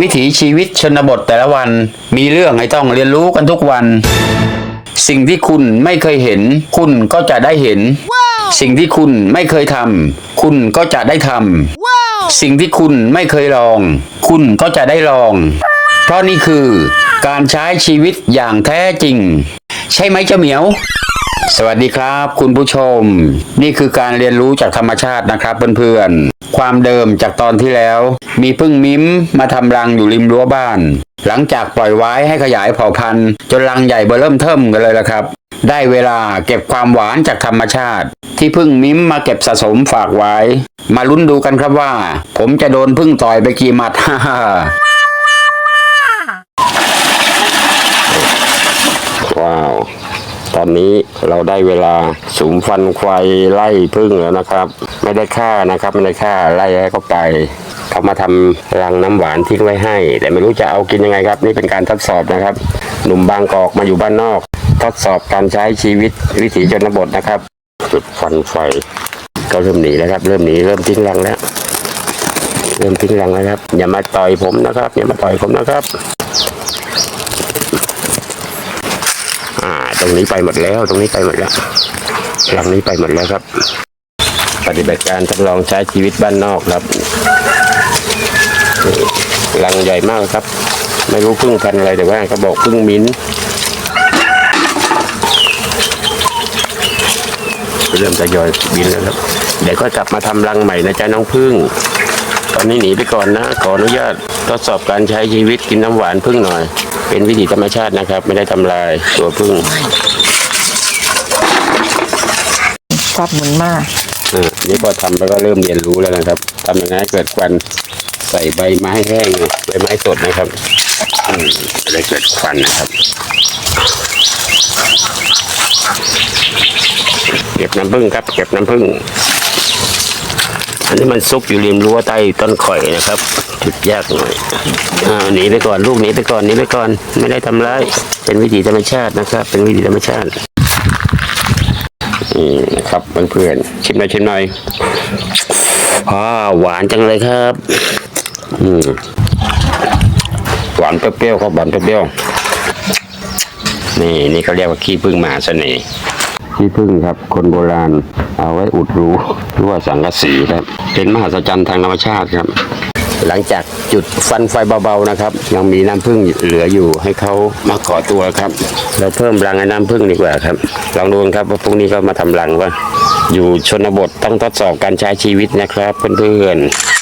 วิถีชีวิตชนบทแต่ละวัน มีเรื่องให้ต้องเรียนรู้กันทุกวัน สิ่งที่คุณไม่เคยเห็น คุณก็จะได้เห็น สิ่งที่คุณไม่เคยทำคุณก็จะได้ทำสิ่งที่คุณไม่เคยลอง คุณก็จะได้ลอง เพราะนี่คือการใช้ชีวิตอย่างแท้จริง ใช่ไหมเจ้าเหมียวสวัสดีครับ คุณผู้ชม นี่คือการเรียนรู้จากธรรมชาตินะครับเพื่อนๆ ความเดิมจากตอนที่แล้ว มีพึ่งมิ้มมาทำรังอยู่ริมรั้วบ้าน หลังจากปล่อยไว้ให้ขยายเผ่าพันธุ์ จนรังใหญ่เบอเริ่มเทิมกันเลยละครับ ได้เวลาเก็บความหวานจากธรรมชาติ ที่พึ่งมิ้มมาเก็บสะสมฝากไว้ มาลุ้นดูกันครับว่า ผมจะโดนพึ่งต่อยไปกี่หมัดฮ่าฮ่าว้าว ตอนนี้เราได้เวลาสุมฟันควายไล่พึ่งแล้วนะครับ ไม่ได้ฆ่านะครับไม่ได้ฆ่าไล่ให้เขาไปเขามาทำรังน้ำหวานทิ้งไว้ให้ แต่ไม่รู้จะเอากินยังไงครับ นี่เป็นการทดสอบนะครับ หนุ่มบางกอกมาอยู่บ้านนอก ทดสอบการใช้ชีวิตวิถีชนบทนะครับจุดฟันไฟก็เริ่มหนีแล้วครับ เริ่มหนีเริ่มทิ้งรังแล้วเริ่มทิ้งรังแล้วครับอย่ามาต่อยผมนะครับอย่ามาต่อยผมนะครับ อ่า ตรงนี้ไปหมดแล้ว ตรงนี้ไปหมดแล้วหลังนี้ไปหมดแล้วครับ ปฏิบัติการทดลองใช้ชีวิตบ้านนอกครับนี่รังใหญ่มากครับ ไม่รู้พึ่งพันอะไรแต่ว่าเขาบอกพึ่งมิ้นเริ่มจะยอยบินแล้วครับ เดี๋ยวก็กลับมาทำรังใหม่นะจ๊ะน้องพึ่ง ตอนนี้หนีไปก่อนนะ ขออนุญาตทดสอบการใช้ชีวิตกินน้ำหวานพึ่งหน่อย เป็นวิถีธรรมชาตินะครับ ไม่ได้ทำลายตัวพึ่งชอบหมุนมาก อ่านี่พอทำแล้วก็เริ่มเรียนรู้แล้วนะครับทำยังไงให้เกิดควันใส่ใบไม้แห้งใบไม้สดนะครับอืมจะได้เกิดควันนะครับ เก็บน้ำผึ้งครับ เก็บน้ำผึ้ง อันนี้มันซุกอยู่ริมรั้วใต้ต้นข่อยนะครับ จุดยากหน่อยอ่าหนีไปก่อนลูกหนีไปก่อนหนีไปก่อนไม่ได้ทำร้ายเป็นวิถีธรรมชาตินะครับ เป็นวิถีธรรมชาตินี่นะครับเพื่อนๆชิมหน่อยชิมหน่อยอ่าหวานจังเลยครับ อืมหวานเปรี้ยวๆครับหวานเปรี้ยวๆนี่นี่เขาเรียกว่าขี้ผึ้งหมาเสน่ห์ ขี้ผึ้งครับ คนโบราณเอาไว้อุดรูรือว่าสังกะสีครับ เป็นมหัศจรรย์ทางธรรมชาติครับ หลังจากจุดฟันไฟเบาๆนะครับ ยังมีน้ำผึ้งเหลืออยู่ให้เขามาขอตัวครับ เราเพิ่มรังให้น้ำผึ้งดีกว่าครับ ลองดูครับว่าพรุ่งนี้ก็มาทำรังว่า อยู่ชนบทต้องทดสอบการใช้ชีวิตนะครับเพื่อนๆ